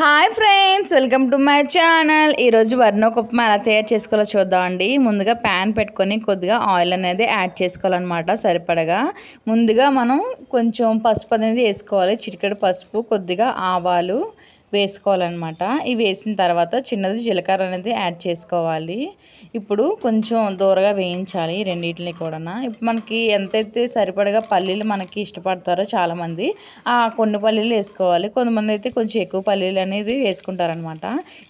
Hi friends welcome to my channel. ఈరోజు వర్ణోక ఉప్మా ఎలా తయారు చేసుకోవాలో చూద్దామండి ముందుగా ప్యాన్ పెట్టుకొని కొద్దిగా ఆయిల్ అనేది యాడ్ చేసుకోవాలన్నమాట సరిపడగా. ముందుగా మనం కొంచెం పసుపు అనేది వేసుకోవాలి. చిటికెడు పసుపు కొద్దిగా ఆవాలు వేసుకోవాలన్నమాట. ఇవి వేసిన తర్వాత చిన్నది జీలకర్ర అనేది యాడ్ చేసుకోవాలి. ఇప్పుడు కొంచెం దూరగా వేయించాలి రెండింటిని కూడా ఇప్పుడు మనకి ఎంతైతే సరిపడగా పల్లీలు మనకి ఇష్టపడతారో చాలామంది ఆ కొన్ని పల్లీలు వేసుకోవాలి. కొంతమంది అయితే కొంచెం ఎక్కువ పల్లీలు అనేది వేసుకుంటారనమాట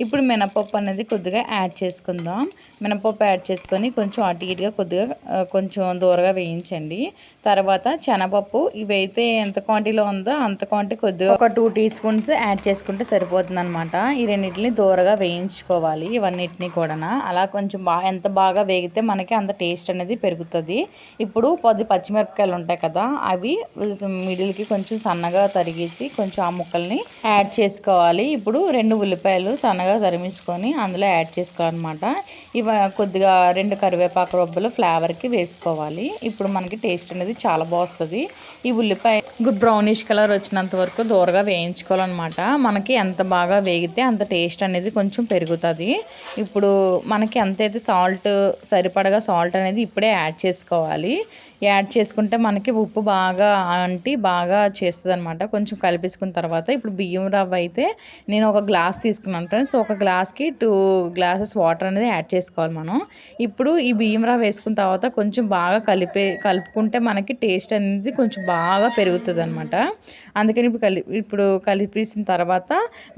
ఇప్పుడు మినపప్పు అనేది కొద్దిగా యాడ్ చేసుకుందాం. మినపప్పు యాడ్ చేసుకొని కొంచెం అటు ఇటుగా కొద్దిగా కొంచెం దూరగా వేయించండి. తర్వాత శనగపప్పు ఇవైతే ఎంత క్వాంటిటీలో ఉందో అంత క్వాంటిటీ కొద్దిగా ఒక టూ టీ స్పూన్స్ యాడ్ చేసుకుంటే సరిపోతుంది అనమాట ఈ రెండింటిని దూరగా వేయించుకోవాలి ఇవన్నిటిని కూడా అలా కొంచెం బాగా ఎంత బాగా వేగితే మనకి అంత టేస్ట్ అనేది పెరుగుతుంది. ఇప్పుడు పది పచ్చిమిరపకాయలు ఉంటాయి కదా అవి మిడిల్కి కొంచెం సన్నగా తరిగేసి కొంచెం ఆ ముక్కల్ని యాడ్ చేసుకోవాలి. ఇప్పుడు రెండు ఉల్లిపాయలు సన్నగా తరిమించుకొని అందులో యాడ్ చేసుకోవాలన్నమాట. ఇవి కొద్దిగా రెండు కరివేపాకు రొబ్బలు ఫ్లేవర్కి వేసుకోవాలి. ఇప్పుడు మనకి టేస్ట్ అనేది చాలా బాగుస్తుంది. ఈ ఉల్లిపాయ బ్రౌనిష్ కలర్ వచ్చినంత వరకు దూరగా వేయించుకోవాలన్నమాట. మనకి ఎంత బాగా వేగితే అంత టేస్ట్ అనేది కొంచెం పెరుగుతుంది. ఇప్పుడు మనకి ఎంతైతే సాల్ట్ సరిపడగా సాల్ట్ అనేది ఇప్పుడే యాడ్ చేసుకోవాలి. యాడ్ చేసుకుంటే మనకి ఉప్పు బాగా అంటి బాగా చేస్తుంది అనమాట కొంచెం కలిపేసుకున్న తర్వాత ఇప్పుడు బియ్యం రవ్వ అయితే నేను ఒక గ్లాస్ తీసుకున్నాను ఫ్రెండ్స్. ఒక గ్లాస్కి టూ గ్లాసెస్ వాటర్ అనేది యాడ్ చేసుకోవాలి మనం. ఇప్పుడు ఈ బియ్యం రవ్వ వేసుకున్న తర్వాత కొంచెం బాగా కలిపే కలుపుకుంటే మనకి టేస్ట్ అనేది కొంచెం బాగా పెరుగుతుంది అనమాట అందుకని ఇప్పుడు కలి ఇప్పుడు కలిపేసిన తర్వాత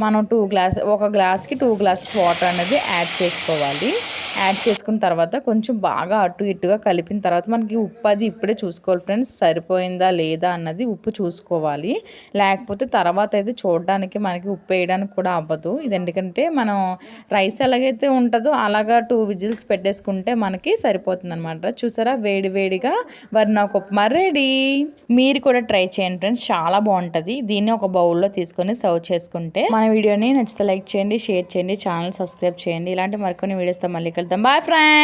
మనం టూ గ్లాస్ ఒక గ్లాస్కి టూ గ్లాసెస్ వాటర్ అనేది యాడ్ చేసుకోవాలి. యాడ్ చేసుకున్న తర్వాత కొంచెం బాగా అటు ఇటుగా కలిపిన తర్వాత మనకి ఉప్పు అది ఇప్పుడే చూసుకోవాలి ఫ్రెండ్స్. సరిపోయిందా లేదా అన్నది ఉప్పు చూసుకోవాలి. లేకపోతే తర్వాత అయితే చూడడానికి మనకి ఉప్పు వేయడానికి కూడా అవ్వదు. ఇది ఎందుకంటే మనం రైస్ ఎలాగైతే ఉంటుందో అలాగా టూ విజిల్స్ పెట్టేసుకుంటే మనకి సరిపోతుంది అనమాట చూసారా? వేడి వేడిగా వర్ణాకు ఉప్మా రెడీ. మీరు కూడా ట్రై చేయండి ఫ్రెండ్స్. చాలా బాగుంటుంది. దీన్ని ఒక బౌల్లో తీసుకొని సర్వ్ చేసుకుంటే మన వీడియోని నచ్చితే లైక్ చేయండి షేర్ చేయండి ఛానల్ సబ్స్క్రైబ్ చేయండి. ఇలాంటి మరికొన్ని వీడియోస్తో మళ్ళీ until then. Bye friends.